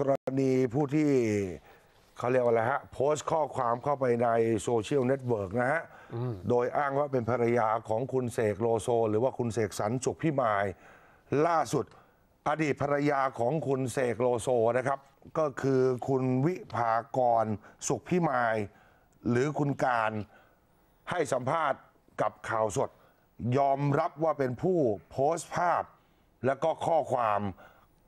กรณีผู้ที่เขาเรียกว่าอะไรฮะ โพสต์ข้อความเข้าไปในโซเชียลเน็ตเวิร์กนะฮะ โดยอ้างว่าเป็นภรรยาของคุณเสกโลโซ หรือว่าคุณเสกสรรสุขพิมาย ล่าสุดอดีตภรรยาของคุณเสกโลโซนะครับ ก็คือคุณวิภากรสุขพิมาย หรือคุณการให้สัมภาษณ์กับข่าวสด ยอมรับว่าเป็นผู้โพสต์ภาพแล้วก็ข้อความ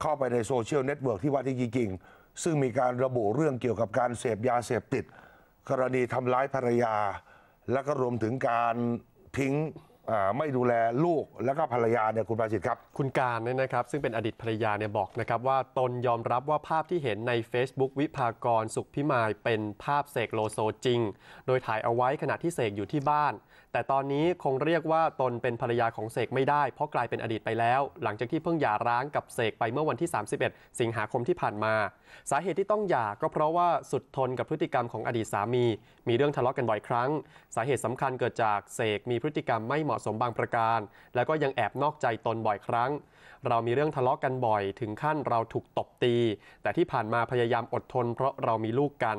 เข้าไปในโซเชียลเน็ตเวิร์กที่ว่าที่จริงๆซึ่งมีการระบุเรื่องเกี่ยวกับการเสพยาเสพติด กรณีทำร้ายภรรยา แล้วก็รวมถึงการทิ้งไม่ดูแลลูกแล้วก็ภรรยาเนี่ยคุณประสิทธิ์ครับ คุณการเนี่ยนะครับ ซึ่งเป็นอดีตภรรยาเนี่ยบอกนะครับว่าตนยอมรับว่าภาพที่เห็นใน Facebook วิภากรสุขพิมายเป็นภาพเสกโลโซจริง โดยถ่ายเอาไว้ขณะที่เสกอยู่ที่บ้านแต่ตอนนี้คงเรียกว่าตนเป็นภรรยาของเสกไม่ได้ เพราะกลายเป็นอดีตไปแล้ว หลังจากที่เพิ่งหย่าร้างกับเสกไปเมื่อวันที่ 31 สิงหาคมที่ผ่านมา สาเหตุที่ต้องหย่าก็เพราะว่าสุดทนกับพฤติกรรมของอดีตสามี มีเรื่องทะเลาะกันบ่อยครั้ง สาเหตุสำคัญเกิดจากเสกมีพฤติกรรมไม่เหมาะสมบางประการ แล้วก็ยังแอบนอกใจตนบ่อยครั้ง เรามีเรื่องทะเลาะกันบ่อย ถึงขั้นเราถูกตบตี แต่ที่ผ่านมาพยายามอดทน เพราะเรามีลูกกัน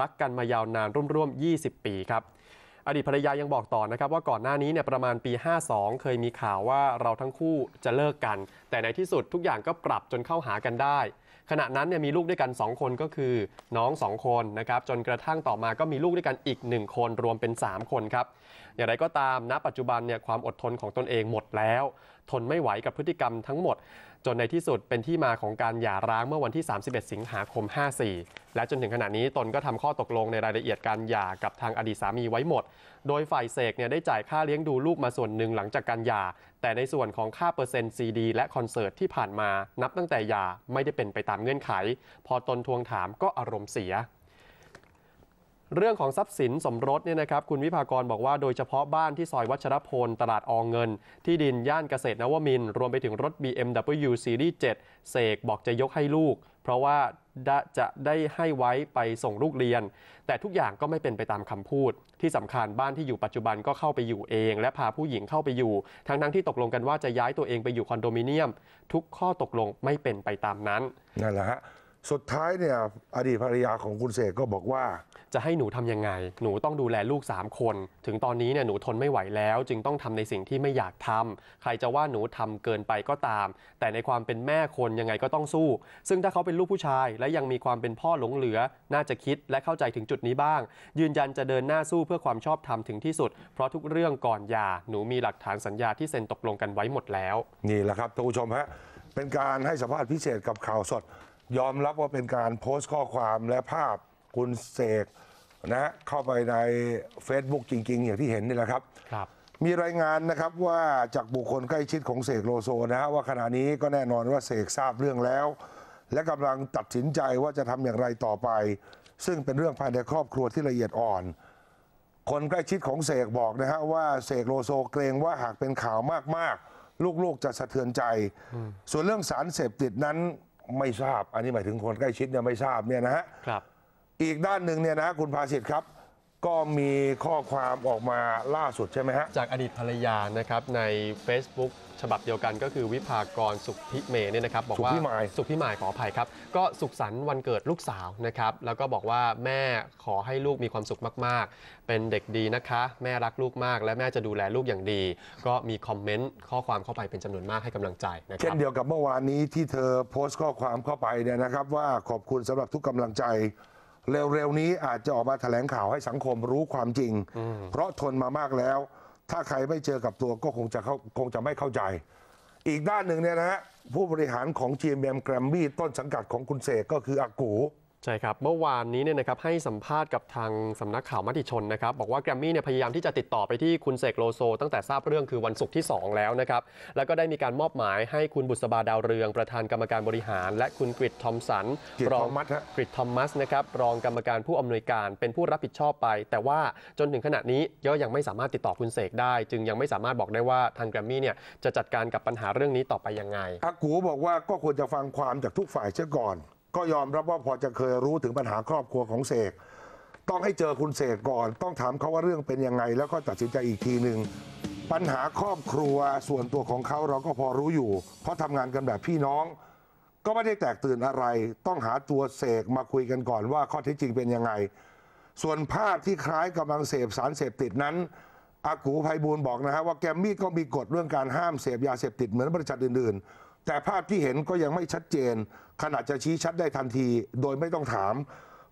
รักกันมายาวนานร่วมๆ 20 ปีครับ อดีตภรรยายังบอกต่อนะครับว่าก่อนหน้านี้เนี่ยประมาณปี 52 เคยมีข่าวว่าเราทั้งคู่จะเลิกกัน แต่ในที่สุดทุกอย่างก็ปรับจนเข้าหากันได้ ขณะนั้นเนี่ยมีลูกด้วยกัน 2 คนก็คือน้อง 2 คนนะครับจนกระทั่งต่อมาก็มีลูกด้วยกันอีก 1 คนรวมเป็น 3 คนครับอย่างไรก็ตามณปัจจุบันเนี่ยความอดทนของตนเองหมดแล้ว ทนไม่ไหวกับพฤติกรรมทั้งหมดจนในที่สุดเป็นที่มาของการหย่าร้างเมื่อวันที่ 31 สิงหาคม 54 และจนถึงขณะนี้ตนก็ทำข้อตกลงในรายละเอียดการหย่ากับทางอดีตสามีไว้หมด โดยฝ่ายเสกเนี่ยได้จ่ายค่าเลี้ยงดูลูกมาส่วนหนึ่งหลังจากการหย่า แต่ในส่วนของค่าเปอร์เซ็นต์ซีดีและคอนเสิร์ตที่ผ่านมานับตั้งแต่หย่าไม่ได้เป็นไปตามเงื่อนไข พอตนทวงถามก็อารมณ์เสีย เรื่องของทรัพย์สินสมรสเนี่ยนะครับคุณวิภากรบอกว่าโดยเฉพาะบ้านที่ซอยวัชรพล ตลาดอองเงิน ที่ดินย่านเกษตรนวมิน รวมไปถึงรถ BMW Series 7 เสกบอกจะยกให้ลูก เพราะว่าจะได้ให้ไว้ไปส่งลูกเรียน แต่ทุกอย่างก็ไม่เป็นไปตามคำพูด ที่สำคัญบ้านที่อยู่ปัจจุบันก็เข้าไปอยู่เอง และพาผู้หญิงเข้าไปอยู่ ทั้งๆที่ตกลงกันว่าจะย้ายตัวเองไปอยู่คอนโดมิเนียม ทุกข้อตกลงไม่เป็นไปตามนั้นนั่นแหละฮะ สุดท้ายเนี่ยอดีตภรรยาของคุณเสกก็บอกว่า จะให้หนูทำยังไง หนูต้องดูแลลูก 3 คน ถึงตอนนี้เนี่ยหนูทนไม่ไหวแล้ว จึงต้องทำในสิ่งที่ไม่อยากทำใครจะว่าหนูทำเกินไปก็ตาม แต่ในความเป็นแม่คนยังไงก็ต้องสู้ ซึ่งถ้าเขาเป็นลูกผู้ชาย และยังมีความเป็นพ่อหลงเหลือ น่าจะคิดและเข้าใจถึงจุดนี้บ้าง ยืนยันจะเดินหน้าสู้เพื่อความชอบธรรมถึงที่สุด เพราะทุกเรื่องก่อนหย่าหนูมีหลักฐานสัญญาที่เซ็นตกลงกันไว้หมดแล้ว นี่แหละครับท่านผู้ชมฮะเป็นการให้สัมภาษณ์พิเศษกับข่าวสด ยอมรับว่าเป็นการโพสต์ข้อความและภาพคุณเสกนะฮะเข้าไปใน Facebook จริง ๆ อย่างที่เห็นนี่แหละครับ ครับ มีรายงานนะครับว่าจากบุคคลใกล้ชิดของเสกโลโซนะฮะว่าขณะนี้ก็แน่นอนว่าเสกทราบเรื่องแล้ว และกำลังตัดสินใจว่าจะทำอย่างไรต่อไป ซึ่งเป็นเรื่องภายในครอบครัวที่ละเอียดอ่อน คนใกล้ชิดของเสกบอกนะฮะว่าเสกโลโซเกรงว่าหากเป็นข่าวมากๆ ลูกๆจะสะเทือนใจ ส่วนเรื่องสารเสพติดนั้น ไม่ทราบ อันนี้หมายถึงคนใกล้ชิดเนี่ยไม่ทราบเนี่ยนะฮะครับ อีกด้านหนึ่งเนี่ยนะคุณภาสิทธิ์ครับ ก็มีข้อความออกมาล่าสุดใช่ไหมฮะ จากอดีตภรรยานะครับใน Facebook ฉบับเดียวกันก็คือวิภากรสุขพิเมเนี่ยนะครับบอกว่าสุขพิมาย สุขพิมายขออภัยครับ ก็สุขสันต์วันเกิดลูกสาวนะครับ แล้วก็บอกว่าแม่ขอให้ลูกมีความสุขมาก ๆ เป็นเด็กดีนะคะ แม่รักลูกมาก และแม่จะดูแลลูกอย่างดี ก็มีคอมเมนต์ข้อความเข้าไปเป็นจำนวนมากให้กำลังใจนะคเช่รันบเดียวกับเมื่อวานนี้ที่เธอโพสต์ข้อความเข้าไปเนี่ยนะครับ ว่าขอบคุณสำหรับทุกกำลังใจ เร็วๆนี้อาจจะออกมาแถลงข่าวให้สังคมรู้ความจริง เพราะทนมามากแล้ว ถ้าใครไม่เจอกับตัวก็คงจะเข้าคงจะไม่เข้าใจ อีกด้านหนึ่งเนี่ยนะฮะผู้บริหารของ GMM Grammy ต้นสังกัดของคุณเสกก็คืออากู ใช่ครับ เมื่อวานนี้เนี่ยนะครับให้สัมภาษณ์กับทางสำนักข่าวมติชนนะครับบอกว่าแกรมมี่เนี่ยพยายามที่จะติดต่อไปที่คุณเสกโลโซ ตั้งแต่ทราบเรื่องคือวันศุกร์ที่ 2 แล้วนะครับ แล้วก็ได้มีการมอบหมายให้คุณบุษบาดาวเรือง ประธานกรรมการบริหาร และคุณกริดทอมสันกฤษรทอองมัสฮะ กริดทอมมัสนะครับรองกรรมการผู้อำนวยการเป็นผู้รับผิดชอบไป แต่ว่าจนถึงขณะนี้ก็ยังไม่สามารถติดต่อคุณเสกได้ จึงยังไม่สามารถบอกได้ว่าทางแกรมมี่เนี่ยจะจัดการกับปัญหาเรื่องนี้ต่อไปยังไง อากูบอกว่าก็ควรจะฟังความจากทุกฝ่ายเสียก่อน ก็ยอมรับว่าพอจะเคยรู้ถึงปัญหาครอบครัวของเสกต้องให้เจอคุณเสกก่อน ต้องถามเขาว่าเรื่องเป็นยังไง แล้วก็ตัดสินใจอีกทีหนึ่งปัญหาครอบครัวส่วนตัวของเขาเราก็พอรู้อยู่ เพราะทำงานกันแบบพี่น้อง ก็ไม่ได้แตกตื่นอะไร ต้องหาตัวเสกมาคุยกันก่อนว่าข้อเท็จจริงเป็นยังไง ส่วนภาพที่คล้ายกำลังเสพสารเสพติดนั้นอากูไพบูลบอกนะฮะว่าแกมมี่ก็มีกฎเรื่องการห้ามเสพยาเสพติดเหมือนบริษัทอื่นๆ แต่ภาพที่เห็นก็ยังไม่ชัดเจน ขนาดจะชี้ชัดได้ทันที โดยไม่ต้องถาม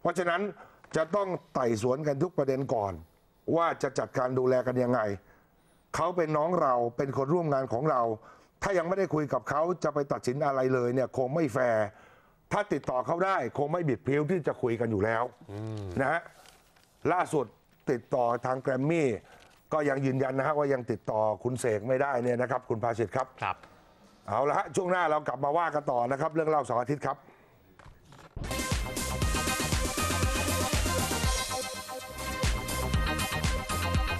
เพราะฉะนั้นจะต้องไต่สวนกันทุกประเด็นก่อน ว่าจะจัดการดูแลกันยังไง เขาเป็นน้องเราเป็นคนร่วมงานของเรา ถ้ายังไม่ได้คุยกับเขาจะไปตัดสินอะไรเลยเนี่ยคงไม่แฟร์ถ้าติดต่อเขาได้คงไม่บิดพริ้วที่จะคุยกันอยู่แล้วนะฮะล่าสุดติดต่อทางแกรมมี่ก็ยังยืนยันนะฮะว่ายังติดต่อคุณเสกไม่ได้เนี่ยนะครับ คุณภาสิทธิ์ครับครับ เอาละฮะช่วงหน้าเรากลับมาว่ากันต่อนะครับ เรื่องเล่าเสองอาทิตย์ครับ